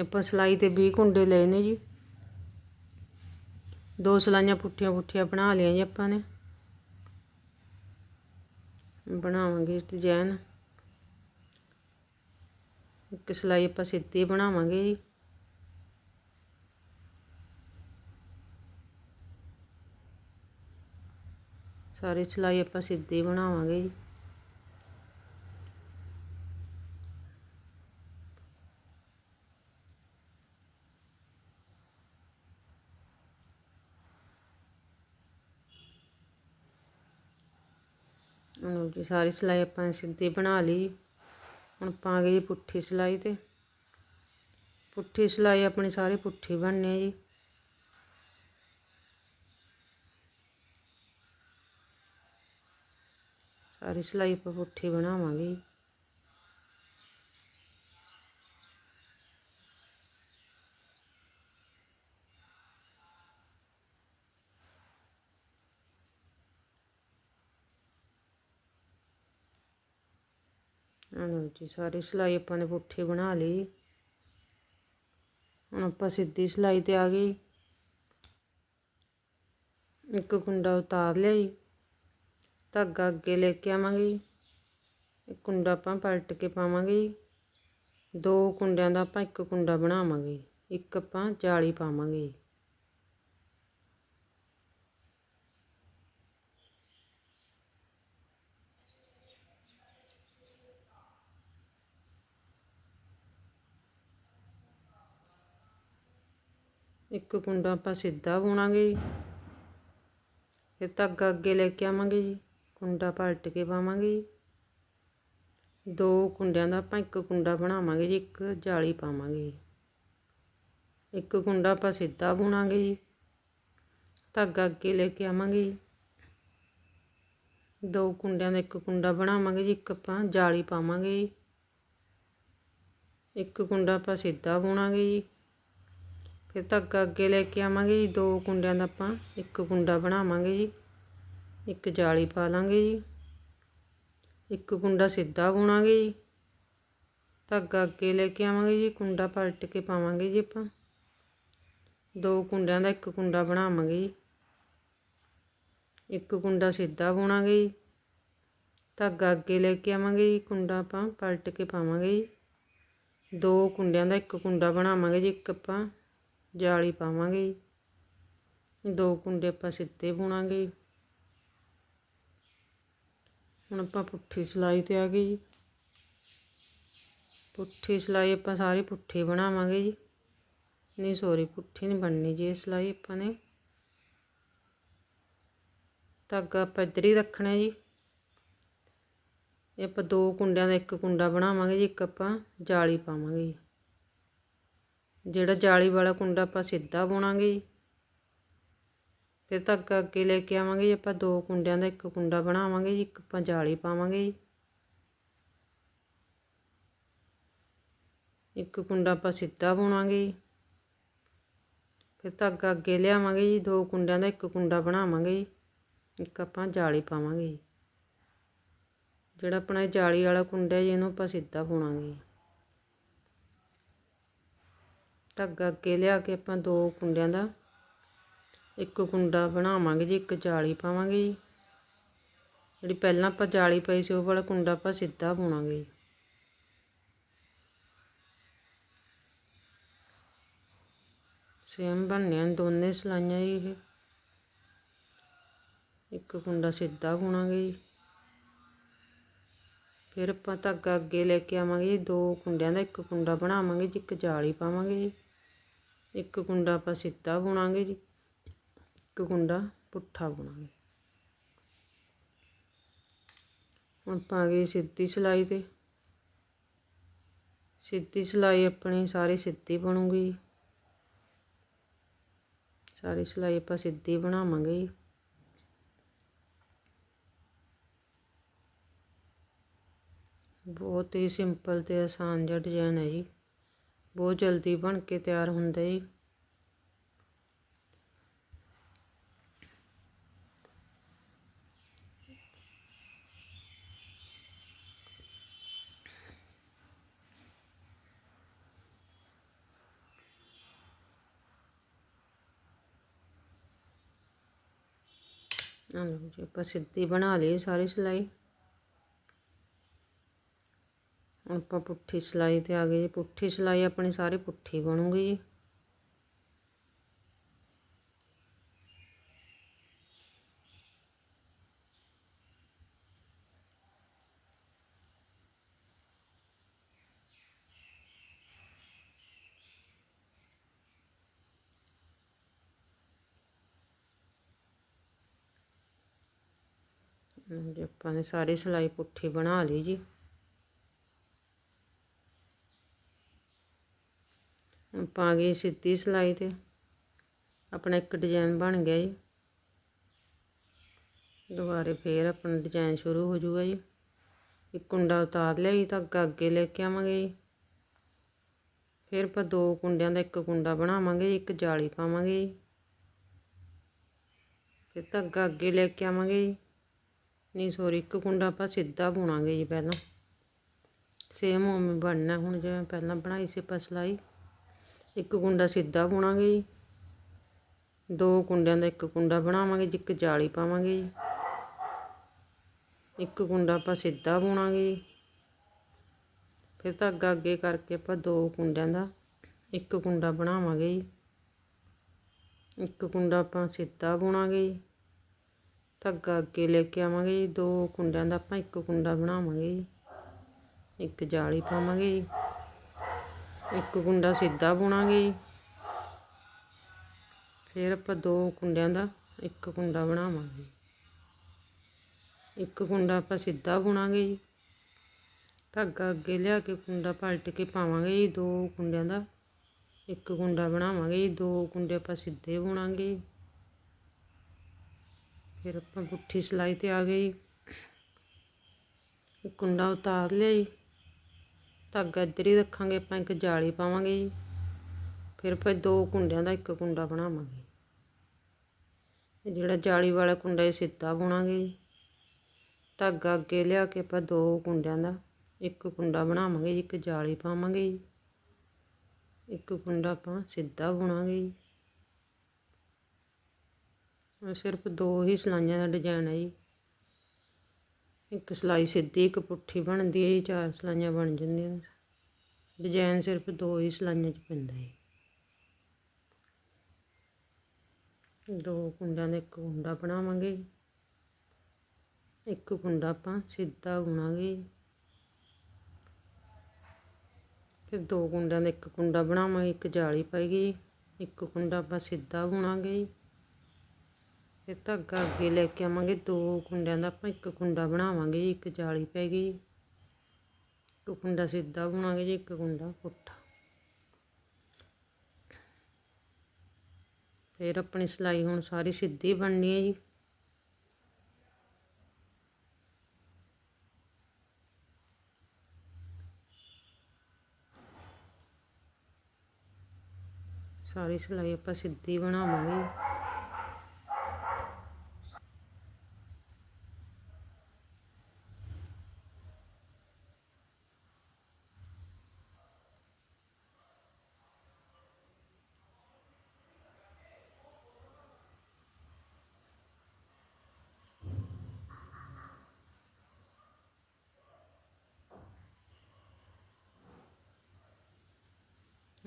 ਆਪਾਂ ਸਲਾਈ ਤੇ 20 ਕੁੰਡੇ ਲਏ ਨੇ ਜੀ। ਦੋ ਸਲਾਈਆਂ ਪੁੱਠੀਆਂ ਪੁੱਠੀਆਂ ਬਣਾ ਲਈਆਂ ਜੀ ਆਪਾਂ ਨੇ। ਬਣਾਵਾਂਗੇ ਡਿਜ਼ਾਈਨ ਇੱਕ ਸਲਾਈ ਆਪਾਂ ਸਿੱਧੀ ਬਣਾਵਾਂਗੇ ਜੀ। ਸਾਰੀ ਸਲਾਈ ਆਪਾਂ ਸਿੱਧੀ ਬਣਾਵਾਂਗੇ ਜੀ। ਹੁਣ ਜੀ ਸਾਰੀ ਸਿਲਾਈ ਆਪਾਂ ਸਿੱਧੀ ਬਣਾ ਲਈ। ਹੁਣ ਪਾ ਗਏ ਜੀ ਪੁੱਠੀ ਸਿਲਾਈ ਤੇ। ਪੁੱਠੀ ਸਿਲਾਈ ਆਪਣੀ ਸਾਰੀ ਪੁੱਠੀ ਬਣਨੀ ਹੈ ਜੀ। ਸਾਰੀ ਸਿਲਾਈ ਆਪਾਂ ਪੁੱਠੀ ਬਣਾਵਾਂਗੇ ਜੀ ਜੀ, ਸਾਰੀ ਸਿਲਾਈ ਆਪਾਂ ਨੇ ਪੁੱਠੀ ਬਣਾ ਲਈ। ਹੁਣ ਆਪਾਂ ਸਿੱਧੀ ਸਿਲਾਈ ਤੇ ਆ ਗਏ। ਇੱਕ ਕੁੰਡਾ ਉਤਾਰ ਲਿਆ ਜੀ। ਧਾਗਾ ਅੱਗੇ ਲੈ ਕੇ ਆਵਾਂਗੇ ਇੱਕ ਕੁੰਡਾ ਆਪਾਂ ਪਲਟ ਕੇ ਪਾਵਾਂਗੇ ਦੋ ਕੁੰਡਿਆਂ ਦਾ ਆਪਾਂ ਇੱਕ ਕੁੰਡਾ ਬਣਾਵਾਂਗੇ ਇੱਕ ਆਪਾਂ ਜਾਲੀ ਪਾਵਾਂਗੇ ਇੱਕ ਕੁੰਡਾ ਆਪਾਂ ਸਿੱਧਾ ਬੁਣਾਂਗੇ ਫਿਰ ਧਾਗਾ ਅੱਗੇ ਲੈ ਕੇ ਆਵਾਂਗੇ ਜੀ। ਕੁੰਡਾ ਪਲਟ ਕੇ ਪਾਵਾਂਗੇ ਦੋ ਕੁੰਡਿਆਂ ਦਾ ਆਪਾਂ ਇੱਕ ਕੁੰਡਾ ਬਣਾਵਾਂਗੇ ਜੀ, ਇੱਕ ਜਾਲੀ ਪਾਵਾਂਗੇ ਇੱਕ ਕੁੰਡਾ ਆਪਾਂ ਸਿੱਧਾ ਬੁਣਾਂਗੇ ਜੀ। ਧਾਗਾ ਅੱਗੇ ਲੈ ਕੇ ਆਵਾਂਗੇ ਜੀ। ਦੋ ਕੁੰਡਿਆਂ ਦਾ ਇੱਕ ਕੁੰਡਾ ਬਣਾਵਾਂਗੇ ਜੀ, ਇੱਕ ਆਪਾਂ ਜਾਲੀ ਪਾਵਾਂਗੇ ਇੱਕ ਕੁੰਡਾ ਆਪਾਂ ਸਿੱਧਾ ਬੁਣਾਂਗੇ ਜੀ। ਫਿਰ ਧਾਗਾ ਅੱਗੇ ਲੈ ਕੇ ਆਵਾਂਗੇ ਜੀ, ਦੋ ਕੁੰਡਿਆਂ ਦਾ ਆਪਾਂ, ਇੱਕ ਕੁੰਡਾ ਬਣਾਵਾਂਗੇ ਜੀ, ਇੱਕ ਜਾਲੀ ਪਾ ਲਾਂਗੇ ਜੀ, ਇੱਕ ਕੁੰਡਾ ਸਿੱਧਾ ਬੁਣਾਂਗੇ ਜੀ ਧਾਗਾ ਅੱਗੇ ਲੈ ਕੇ ਆਵਾਂਗੇ ਜੀ, ਕੁੰਡਾ ਪਲਟ ਕੇ ਪਾਵਾਂਗੇ ਜੀ ਆਪਾਂ, ਦੋ ਕੁੰਡਿਆਂ ਦਾ ਇੱਕ ਕੁੰਡਾ ਬਣਾਵਾਂਗੇ ਜੀ, ਇੱਕ ਕੁੰਡਾ ਸਿੱਧਾ ਬੁਣਾਂਗੇ ਜੀ ਧਾਗਾ ਅੱਗੇ ਲੈ ਕੇ ਆਵਾਂਗੇ ਜੀ, ਕੁੰਡਾ ਆਪਾਂ ਪਲਟ ਕੇ ਪਾਵਾਂਗੇ ਜੀ, ਦੋ ਕੁੰਡਿਆਂ ਦਾ ਇੱਕ ਕੁੰਡਾ ਬਣਾਵਾਂਗੇ ਜੀ, ਇੱਕ ਆਪਾਂ ਜਾਲੀ ਪਾਵਾਂਗੇ ਦੋ ਕੁੰਡੇ ਆਪਾਂ ਸਿੱਧੇ ਬੁਣਾਂਗੇ ਹੁਣ ਆਪਾਂ ਪੁੱਠੀ ਸਲਾਈ ਤੇ ਆ ਗਏ ਜੀ। ਪੁੱਠੀ ਸਲਾਈ ਆਪਾਂ ਸਾਰੀ ਪੁੱਠੀ ਬਣਾਵਾਂਗੇ ਜੀ। ਨਹੀਂ ਸੋਰੀ ਪੁੱਠੀ ਨਹੀਂ ਬਣਨੀ ਜੀ ਇਹ ਸਲਾਈ ਆਪਾਂ ਨੇ। ਧਾਗਾ ਆਪਾਂ ਇੱਧਰ ਹੀ ਰੱਖਣਾ ਜੀ। ਇਹ ਆਪਾਂ ਦੋ ਕੁੰਡਿਆਂ ਦਾ ਇੱਕ ਕੁੰਡਾ ਬਣਾਵਾਂਗੇ ਜੀ, ਇੱਕ ਆਪਾਂ ਜਾਲੀ ਪਾਵਾਂਗੇ ਜੀ। ਜਿਹੜਾ ਜਾਲੀ ਵਾਲਾ ਕੁੰਡਾ ਆਪਾਂ ਸਿੱਧਾ ਬੁਣਾਂਗੇ ਜੀ। ਫਿਰ ਧਾਗਾ ਅੱਗੇ ਲੈ ਕੇ ਆਵਾਂਗੇ ਜੀ, ਆਪਾਂ ਦੋ ਕੁੰਡਿਆਂ ਦਾ ਇੱਕ ਕੁੰਡਾ ਬਣਾਵਾਂਗੇ ਜੀ, ਇੱਕ ਆਪਾਂ ਜਾਲੀ ਪਾਵਾਂਗੇ ਜੀ। ਇੱਕ ਕੁੰਡਾ ਆਪਾਂ ਸਿੱਧਾ ਬੁਣਾਂਗੇ ਜੀ। ਫਿਰ ਧਾਗਾ ਅੱਗੇ ਲਿਆਵਾਂਗੇ ਜੀ, ਦੋ ਕੁੰਡਿਆਂ ਦਾ ਇੱਕ ਕੁੰਡਾ ਬਣਾਵਾਂਗੇ ਜੀ। ਇੱਕ ਆਪਾਂ ਜਾਲੀ ਪਾਵਾਂਗੇ ਜੀ। ਜਿਹੜਾ ਆਪਣਾ ਜਾਲੀ ਵਾਲਾ ਕੁੰਡਾ ਜੀ, ਇਹਨੂੰ ਆਪਾਂ ਸਿੱਧਾ ਬੁਣਾਂਗੇ ਧਾਗਾ ਅੱਗੇ ਲਿਆ ਕੇ ਆਪਾਂ ਦੋ ਕੁੰਡਿਆਂ ਦਾ। ਇੱਕ ਕੁੰਡਾ ਬਣਾਵਾਂਗੇ ਜੀ, ਇੱਕ ਜਾਲੀ ਪਾਵਾਂਗੇ ਜੀ। ਜਿਹੜੀ ਪਹਿਲਾਂ ਆਪਾਂ ਜਾਲੀ ਪਾਈ ਸੀ, ਉਹ ਵਾਲਾ ਕੁੰਡਾ ਆਪਾਂ ਸਿੱਧਾ ਬੁਣਾਂਗੇ ਸੇਮ ਬਣਨੀਆਂ ਦੋਨੇ ਸਲਾਈਆਂ ਜੀ ਇਹ। ਇੱਕ ਕੁੰਡਾ ਸਿੱਧਾ ਬੁਣਾਂਗੇ ਜੀ। ਫਿਰ ਆਪਾਂ ਧਾਗਾ ਅੱਗੇ ਲੈ ਕੇ ਆਵਾਂਗੇ ਜੀ, ਦੋ ਕੁੰਡਿਆਂ ਦਾ। ਇੱਕ ਕੁੰਡਾ ਬਣਾਵਾਂਗੇ ਜੀ, ਇੱਕ ਜਾਲੀ ਪਾਵਾਂਗੇ ਜੀ। ਇੱਕ ਕੁੰਡਾ ਆਪਾਂ ਸਿੱਧਾ ਬੁਣਾਂਗੇ ਜੀ, ਇੱਕ ਕੁੰਡਾ ਪੁੱਠਾ ਬੁਣਾਂਗੇ। ਹੁਣ ਪਾ ਗਏ ਸਿੱਧੀ ਸਿਲਾਈ ਤੇ। ਸਿੱਧੀ ਸਿਲਾਈ ਆਪਣੀ ਸਾਰੀ ਸਿੱਧੀ ਬਣੂਗੀ ਸਾਰੀ ਸਿਲਾਈ ਆਪਾਂ ਸਿੱਧੀ ਬਣਾਵਾਂਗੇ ਜੀ। ਬਹੁਤ ਹੀ ਸਿੰਪਲ ਤੇ ਆਸਾਨ ਜਿਹਾ ਡਿਜ਼ਾਈਨ ਹੈ ਜੀ। ਬਹੁਤ ਜਲਦੀ ਬਣ ਕੇ ਤਿਆਰ ਹੁੰਦਾ ਜੀ ਲਓ ਜੀ, ਆਪਾਂ ਸਿੱਧੀ ਬਣਾ ਲਈ ਸਾਰੀ ਸਿਲਾਈ ਹੁਣ ਆਪਾਂ ਪੁੱਠੀ ਸਿਲਾਈ ਤੇ ਆ ਗਏ ਜੀ। ਪੁੱਠੀ ਸਿਲਾਈ ਆਪਣੀ ਸਾਰੀ ਪੁੱਠੀ ਬਣੂਗੀ ਜੀ। ਜੀ ਆਪਾਂ ਨੇ ਸਾਰੀ ਸਿਲਾਈ ਪੁੱਠੀ ਬਣਾ ਲਈ ਜੀ। ਪਾ ਆ ਗਏ ਸਿੱਧੀ ਸਿਲਾਈ ਤੇ। ਆਪਣਾ ਇੱਕ ਡਿਜ਼ਾਈਨ ਬਣ ਗਿਆ ਜੀ। ਦੁਬਾਰੇ ਫੇਰ ਆਪਣਾ ਡਿਜ਼ਾਈਨ ਸ਼ੁਰੂ ਹੋ ਜਾਊਗਾ ਜੀ। ਇੱਕ ਕੁੰਡਾ ਉਤਾਰ ਲਿਆ ਜੀ ਤਾਂ ਅੱਗੇ ਲੈ ਕੇ ਆਵਾਂਗੇ ਜੀ। ਫਿਰ ਆਪਾਂ ਦੋ ਕੁੰਡਿਆਂ ਦਾ ਇੱਕ ਕੁੰਡਾ ਬਣਾਵਾਂਗੇ ਜੀ, ਇੱਕ ਜਾਲੀ ਪਾਵਾਂਗੇ ਜੀ। ਫਿਰ ਧਾਗਾ ਅੱਗੇ ਲੈ ਕੇ ਆਵਾਂਗੇ ਜੀ। ਨਹੀਂ ਸੋਰੀ ਇੱਕ ਕੁੰਡਾ ਆਪਾਂ ਸਿੱਧਾ ਬੁਣਾਂਗੇ ਜੀ ਪਹਿਲਾਂ। ਸੇਮ ਉਵੇਂ ਬਣਨਾ ਹੁਣ ਜਿਵੇਂ ਪਹਿਲਾਂ ਬਣਾਈ ਸੀ ਆਪਾਂ ਸਿਲਾਈ। ਇੱਕ ਕੁੰਡਾ ਸਿੱਧਾ ਬੁਣਾਂਗੇ ਜੀ। ਦੋ ਕੁੰਡਿਆਂ ਦਾ ਇੱਕ ਕੁੰਡਾ ਬਣਾਵਾਂਗੇ ਜੀ, ਇੱਕ ਜਾਲੀ ਪਾਵਾਂਗੇ ਜੀ। ਇੱਕ ਕੁੰਡਾ ਆਪਾਂ ਸਿੱਧਾ ਬੁਣਾਂਗੇ ਜੀ। ਫਿਰ ਧਾਗਾ ਅੱਗੇ ਕਰਕੇ ਆਪਾਂ ਦੋ ਕੁੰਡਿਆਂ ਦਾ ਇੱਕ ਕੁੰਡਾ ਬਣਾਵਾਂਗੇ ਜੀ। ਇੱਕ ਕੁੰਡਾ ਆਪਾਂ ਸਿੱਧਾ ਬੁਣਾਂਗੇ ਜੀ। ਧਾਗਾ ਅੱਗੇ ਲੈ ਕੇ ਆਵਾਂਗੇ ਜੀ। ਦੋ ਕੁੰਡਿਆਂ ਦਾ ਆਪਾਂ ਇੱਕ ਕੁੰਡਾ ਬਣਾਵਾਂਗੇ ਜੀ। ਇੱਕ ਜਾਲੀ ਪਾਵਾਂਗੇ ਜੀ। ਇੱਕ ਕੁੰਡਾ ਸਿੱਧਾ ਬੁਣਾਂਗੇ ਜੀ। ਫਿਰ ਆਪਾਂ ਦੋ ਕੁੰਡਿਆਂ ਦਾ ਇੱਕ ਕੁੰਡਾ ਬਣਾਵਾਂਗੇ। ਇੱਕ ਕੁੰਡਾ ਆਪਾਂ ਸਿੱਧਾ ਬੁਣਾਂਗੇ ਜੀ। ਧਾਗਾ ਅੱਗੇ ਲਿਆ ਕੇ ਕੁੰਡਾ ਪਲਟ ਕੇ ਪਾਵਾਂਗੇ ਜੀ ਦੋ ਕੁੰਡਿਆਂ ਦਾ। ਇੱਕ ਕੁੰਡਾ ਬਣਾਵਾਂਗੇ ਜੀ, ਦੋ ਕੁੰਡੇ ਆਪਾਂ ਸਿੱਧੇ ਬੁਣਾਂਗੇ ਫਿਰ ਆਪਾਂ ਪੁੱਠੀ ਸਿਲਾਈ ਤੇ ਆ ਗਏ ਜੀ। ਕੁੰਡਾ ਉਤਾਰ ਲਿਆ ਜੀ। ਧਾਗਾ ਇੱਧਰ ਹੀ ਰੱਖਾਂਗੇ, ਆਪਾਂ ਇੱਕ ਜਾਲੀ ਪਾਵਾਂਗੇ ਜੀ। ਫਿਰ ਆਪਾਂ ਦੋ ਕੁੰਡਿਆਂ ਦਾ ਇੱਕ ਕੁੰਡਾ ਬਣਾਵਾਂਗੇ। ਜਿਹੜਾ ਜਾਲੀ ਵਾਲਾ ਕੁੰਡਾ ਇਹ ਸਿੱਧਾ ਬੁਣਾਂਗੇ ਜੀ। ਧਾਗਾ ਅੱਗੇ ਲਿਆ ਕੇ ਆਪਾਂ ਦੋ ਕੁੰਡਿਆਂ ਦਾ ਇੱਕ ਕੁੰਡਾ ਬਣਾਵਾਂਗੇ ਜੀ, ਇੱਕ ਜਾਲੀ ਪਾਵਾਂਗੇ ਜੀ। ਇੱਕ ਕੁੰਡਾ ਆਪਾਂ ਸਿੱਧਾ ਬੁਣਾਂਗੇ ਜੀ। ਸਿਰਫ ਦੋ ਹੀ ਸਲਾਈਆਂ ਦਾ ਡਿਜ਼ਾਈਨ ਹੈ ਜੀ। ਇੱਕ ਸਲਾਈ ਸਿੱਧੀ, ਇੱਕ ਪੁੱਠੀ ਬਣਦੀ ਹੈ ਜੀ ਚਾਰ ਸਲਾਈਆਂ ਬਣ ਜਾਂਦੀਆਂ ਡਿਜ਼ਾਈਨ ਸਿਰਫ ਦੋ ਹੀ ਸਲਾਈਆਂ 'ਚ ਪੈਂਦਾ ਹੈ ਦੋ ਕੁੰਡਾਂ ਦਾ ਇੱਕ ਕੁੰਡਾ ਬਣਾਵਾਂਗੇ। ਇੱਕ ਕੁੰਡਾ ਆਪਾਂ ਸਿੱਧਾ ਬੁਣਾਂਗੇ। ਫਿਰ ਦੋ ਕੁੰਡਾਂ ਦਾ ਇੱਕ ਕੁੰਡਾ ਬਣਾਵਾਂਗੇ, ਇੱਕ ਜਾਲੀ ਪਾਏਗੀ ਇੱਕ ਕੁੰਡਾ ਆਪਾਂ ਸਿੱਧਾ ਬੁਣਾਂਗੇ। ਫਿਰ ਧਾਗਾ ਅੱਗੇ ਲੈ ਕੇ ਆਵਾਂਗੇ। ਦੋ ਕੁੰਡਿਆਂ ਦਾ ਆਪਾਂ ਇੱਕ ਕੁੰਡਾ ਬਣਾਵਾਂਗੇ ਜੀ, ਇੱਕ ਜਾਲੀ ਪੈ ਗਈ ਇੱਕ ਕੁੰਡਾ ਸਿੱਧਾ ਬੁਣਾਂਗੇ ਜੀ, ਇੱਕ ਕੁੰਡਾ ਪੁੱਠਾ ਫਿਰ ਆਪਣੀ ਸਿਲਾਈ ਹੁਣ ਸਾਰੀ ਸਿੱਧੀ ਬਣਨੀ ਹੈ ਜੀ। ਸਾਰੀ ਸਿਲਾਈ ਆਪਾਂ ਸਿੱਧੀ ਬਣਾਵਾਂਗੇ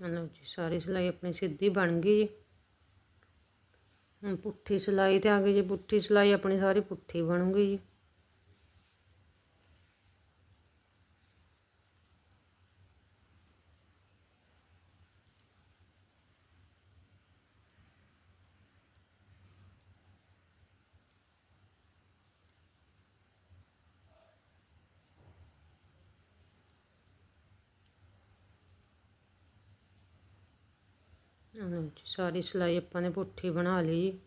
ਲਓ ਜੀ, ਸਾਰੀ ਸਿਲਾਈ ਆਪਣੀ ਸਿੱਧੀ ਬਣ ਗਈ। ਜੀ ਹੁਣ ਪੁੱਠੀ ਸਿਲਾਈ ਤੇ ਆ ਗਈ ਜੀ, ਪੁੱਠੀ ਸਿਲਾਈ ਆਪਣੀ ਸਾਰੀ ਪੁੱਠੀ ਬਣੂਗੀ ਜੀ ਸਾਰੀ ਸਿਲਾਈ ਆਪਾਂ ਨੇ ਪੁੱਠੀ ਬਣਾ ਲਈ।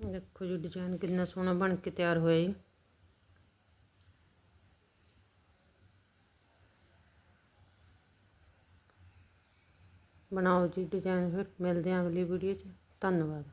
ਜੀ ਦੇਖੋ ਜੀ ਡਿਜ਼ਾਈਨ ਕਿੰਨਾ ਸੋਹਣਾ ਬਣ ਕੇ ਤਿਆਰ ਹੋਇਆ ਜੀ। ਬਣਾਓ ਜੀ ਡਿਜ਼ਾਈਨ ਫਿਰ, ਮਿਲਦੇ ਹਾਂ ਅਗਲੀ ਵੀਡੀਓ 'ਚ। ਧੰਨਵਾਦ।